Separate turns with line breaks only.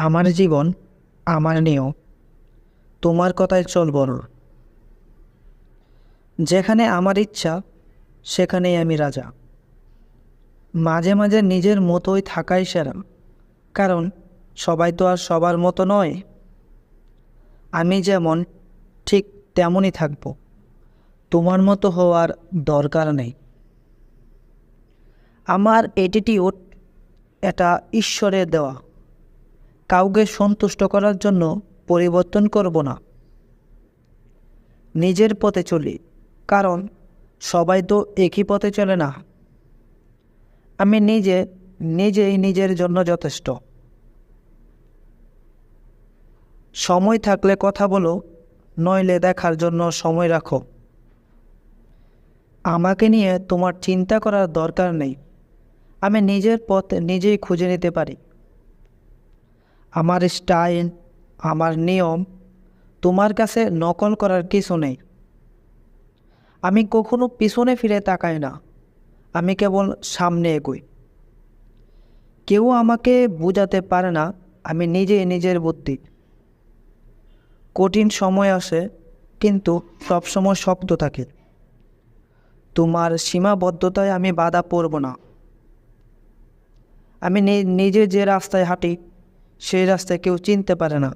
আমার জীবন আমার নিয়ম। তোমার কথায় চলব যেখানে আমার ইচ্ছা, সেখানেই আমি রাজা। মাঝে মাঝে নিজের মতোই থাকাই সেরা, কারণ সবাই তো আর সবার মতো নয়। আমি যেমন, ঠিক তেমনই থাকব। তোমার মতো হওয়ার দরকার নেই। আমার এটিটিউড এটা ঈশ্বরের দেওয়া। কাউকে সন্তুষ্ট করার জন্য পরিবর্তন করব না। নিজের পথে চলি, কারণ সবাই তো একই পথে চলে না। আমি নিজে, নিজেই নিজের জন্য যথেষ্ট। সময় থাকলে কথা বলো, নইলে দেখার জন্য সময় রাখো। আমাকে নিয়ে তোমার চিন্তা করার দরকার নেই। আমি নিজের পথ নিজেই খুঁজে নিতে পারি। আমার স্টাইল, আমার নিয়ম, তোমার কাছে নকল করার কিছু নেই। আমি কখনো পিছনে ফিরে তাকাই না। আমি কেবল সামনে এগোই। কেউ আমাকে বোঝাতে পারে না, আমি নিজেই নিজের বুদ্ধি। কঠিন সময় আসে, কিন্তু সবসময় শক্ত থাকে। তোমার সীমাবদ্ধতায় আমি বাধা পড়ব না। আমি নিজে যে রাস্তায় হাঁটি সেই রাস্তায় কেউ চিনতে পারে না।